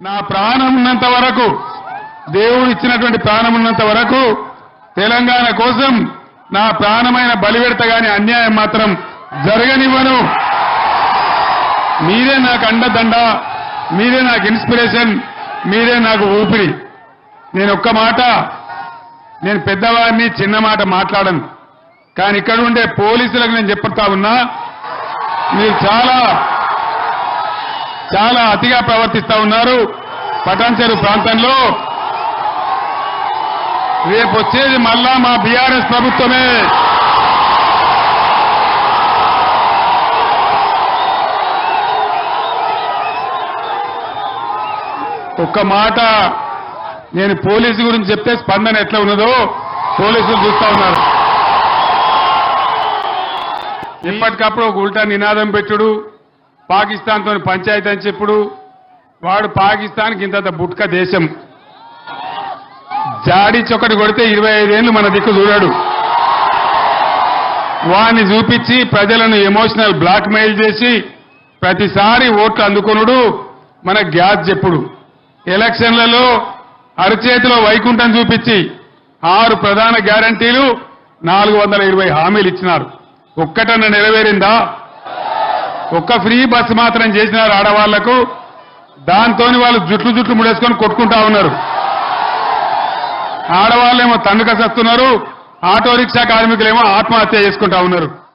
నా ప్రాణం ఉన్నంత వరకు దేవుడు ఇచ్చినటువంటి ప్రాణం ఉన్నంత వరకు తెలంగాణ కోసం నా ప్రాణమైన బలివెడత గాని అన్యాయం మాత్రం జరగనివ్వను. మీరే నాకు అండదండ మీరే నాకు ఇన్స్పిరేషన్ మీరే నాకు ఊపిరి. నేను ఒక్క మాట నేను పెద్దవారిని చిన్న మాట మాట్లాడను. కానీ ఇక్కడ ఉండే పోలీసులకు నేను చెప్తా ఉన్నా మీరు చాలా చాలా అతిగా ప్రవర్తిస్తా ఉన్నారు పటాన్చెరు ప్రాంతంలో. రేపు వచ్చేది మళ్ళా మా బీఆర్ఎస్ ప్రభుత్వమే. ఒక్క మాట నేను పోలీసు గురించి చెప్తే స్పందన ఎట్లా ఉన్నదో పోలీసులు చూస్తా ఉన్నారు. ఎప్పటికప్పుడు ఒక ఉల్టా నినాదం పెట్టుడు. పాకిస్తాన్తో పంచాయతీ అని చెప్పుడు వాడు పాకిస్తాన్కి ఇంత బుట్క దేశం. జాడి చొక్కటి కొడితే ఇరవై ఐదేళ్ళు మన దిక్కు చూడాడు. వాడిని చూపించి ప్రజలను ఎమోషనల్ బ్లాక్మెయిల్ చేసి ప్రతిసారి ఓట్లు అందుకొనుడు మన గ్యాస్ చెప్పుడు. ఎలక్షన్లలో అరచేతిలో వైకుంఠం చూపించి ఆరు ప్రధాన గ్యారంటీలు నాలుగు వందల ఇరవై హామీలు ఇచ్చినారు. ఒక్కటన్నా నెరవేరిందా? ఒక్క ఫ్రీ బస్సు మాత్రం చేసినారు ఆడవాళ్ళకు. దాంతోని వాళ్ళు జుట్లు జుట్లు ముడేసుకొని కొట్టుకుంటా ఉన్నారు. ఆడవాళ్ళేమో తండ్రి కసేస్తున్నారు ఆటో రిక్షా కార్మికులేమో ఆత్మహత్య చేసుకుంటా ఉన్నారు.